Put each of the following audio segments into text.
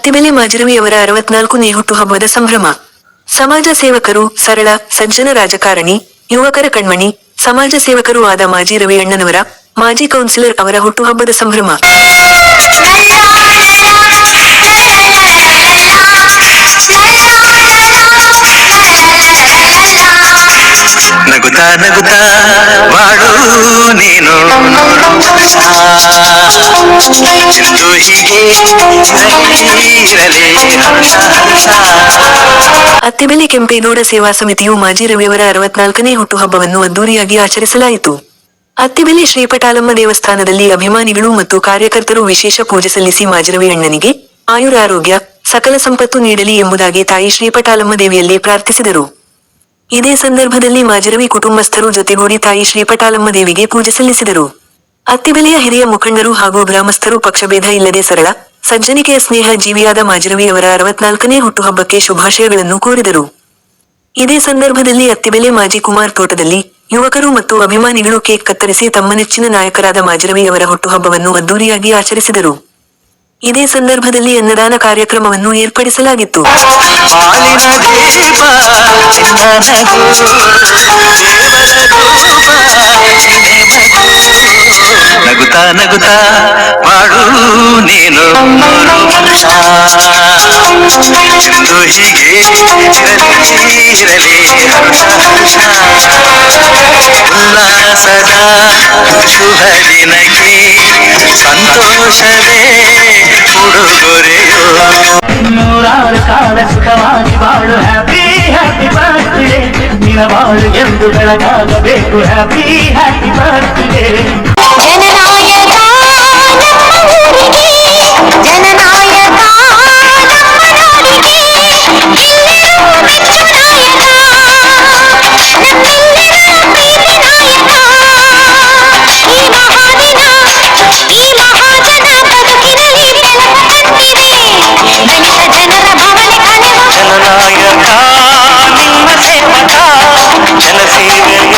ಅತ್ತಿಬೆಲೆ ಮಾಜರವಿಯವರ ಅರವತ್ನಾಲ್ಕನೇ ಹುಟ್ಟುಹಬ್ಬದ ಸಂಭ್ರಮ. ಸಮಾಜ ಸೇವಕರು ಸರಳ, ಸಜ್ಜನ ರಾಜಕಾರಣಿ, ಯುವಕರ ಕಣ್ಮಣಿ, ಸಮಾಜ ಸೇವಕರು ಆದ ಮಾಜಿ ರವಿ ಅಣ್ಣನವರ ಮಾಜಿ ಕೌನ್ಸಿಲರ್ ಅವರ ಹುಟ್ಟುಹಬ್ಬದ ಸಂಭ್ರಮ. ನಗುತ್ತಾ ನಗುತ್ತಾ ನೀನು ಹೀಗೆ ಅತ್ತಿಬೆಲೆ ಕೆಂಪೇಗೌಡ ಸೇವಾ ಸಮಿತಿಯು ಮಾಜಿ ರವಿಯವರ ಅರವತ್ನಾಲ್ಕನೇ ಹುಟ್ಟುಹಬ್ಬವನ್ನು ಅದ್ದೂರಿಯಾಗಿ ಆಚರಿಸಲಾಯಿತು. ಅತ್ತಿಬೆಲೆ ಶ್ರೀಪಟಾಲಮ್ಮ ದೇವಸ್ಥಾನದಲ್ಲಿ ಅಭಿಮಾನಿಗಳು ಮತ್ತು ಕಾರ್ಯಕರ್ತರು ವಿಶೇಷ ಪೂಜೆ ಸಲ್ಲಿಸಿ ಮಾಜಿರವಿ ಅಣ್ಣನಿಗೆ ಆಯುರಾರೋಗ್ಯ, ಸಕಲ ಸಂಪತ್ತು ನೀಡಲಿ ಎಂಬುದಾಗಿ ತಾಯಿ ಶ್ರೀಪಟಾಲಮ್ಮ ದೇವಿಯಲ್ಲಿ ಪ್ರಾರ್ಥಿಸಿದರು. ಇದೇ ಸಂದರ್ಭದಲ್ಲಿ ಮಾಜರವಿ ಕುಟುಂಬಸ್ಥರು ಜೊತೆಗೂಡಿ ತಾಯಿ ಶ್ರೀಪಟಾಲಮ್ಮ ದೇವಿಗೆ ಪೂಜೆ ಸಲ್ಲಿಸಿದರು. ಅತ್ತಿಬೆಲೆಯ ಹಿರಿಯ ಮುಖಂಡರು ಹಾಗೂ ಗ್ರಾಮಸ್ಥರು ಪಕ್ಷಭೇದ ಇಲ್ಲದೆ ಸರಳ, ಸಜ್ಜನಿಕೆಯ ಸ್ನೇಹ ಜೀವಿಯಾದ ಮಾಜಿರವಿಯವರ ಅರವತ್ನಾಲ್ಕನೇ ಹುಟ್ಟುಹಬ್ಬಕ್ಕೆ ಶುಭಾಶಯಗಳನ್ನು ಕೋರಿದರು. ಇದೇ ಸಂದರ್ಭದಲ್ಲಿ ಅತ್ತಿಬೆಲೆ ಮಾಜಿ ಕುಮಾರ್ ತೋಟದಲ್ಲಿ ಯುವಕರು ಮತ್ತು ಅಭಿಮಾನಿಗಳು ಕೇಕ್ ಕತ್ತರಿಸಿ ತಮ್ಮ ನೆಚ್ಚಿನ ನಾಯಕರಾದ ಮಾಜಿರವಿಯವರ ಹುಟ್ಟುಹಬ್ಬವನ್ನು ಅದ್ದೂರಿಯಾಗಿ ಆಚರಿಸಿದರು. ಇದೇ ಸಂದರ್ಭದಲ್ಲಿ ಅನ್ನದಾನ ಕಾರ್ಯಕ್ರಮವನ್ನು ಏರ್ಪಡಿಸಲಾಗಿತ್ತು. ನಗುತ್ತಾ ನಗುತ್ತಾ ಬಾಳು ನೀನು. ಶುಭ ದಿನಕ್ಕೆ ಸಂತೋಷವೇ ಬಾಳು ಎಂದು ಬೆಳಗಾಗಬೇಕು. ಹ್ಯಾಪಿ ಹ್ಯಾಪಿ ಬರ್ತ್ಡೇ సాధక జనసేవ్య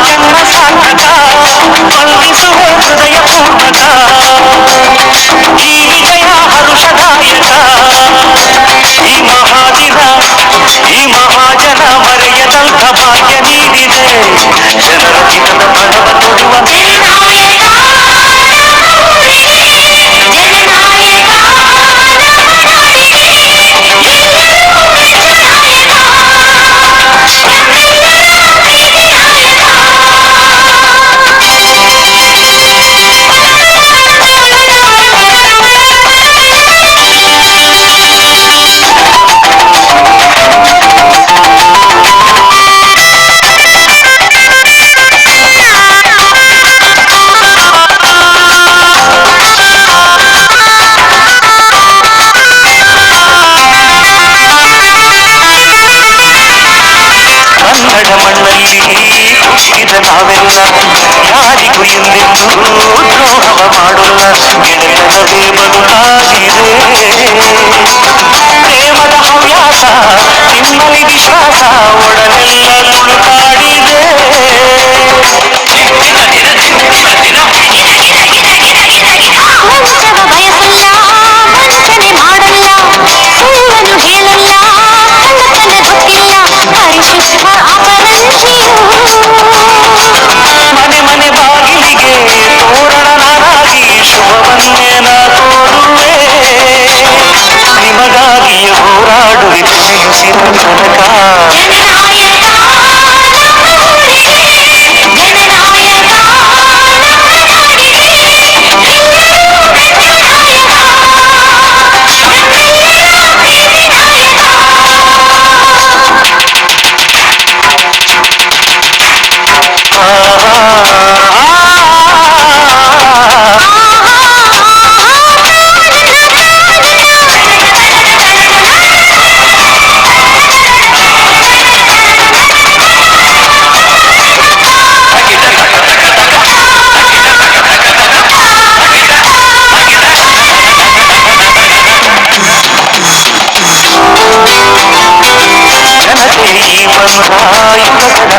జన్మ సాధక స్పందిసు హృదయ పూర్వక ఈ విజయ హరుషదాయక ಕನ್ನಡ ಮಣ್ಣಲ್ಲಿ ಹುಟ್ಟಿದ ನಾವೆಲ್ಲ ಯಾರಿಗೂ ಎಂದೆಂದೂ ದ್ರೋಹವ ಮಾಡೋಲ್ಲ ಗೆಳೆತನವೇ ಬದುಕಾಗಿದೆ ಪ್ರೇಮದ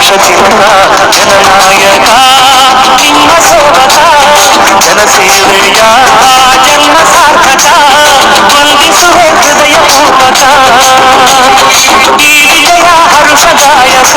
మోక్ష చిలుక జననాయక కిన్న శోభక జన సేవయ జన్మ సార్థక వందిసువే ఈ విజయ హర్షదాయక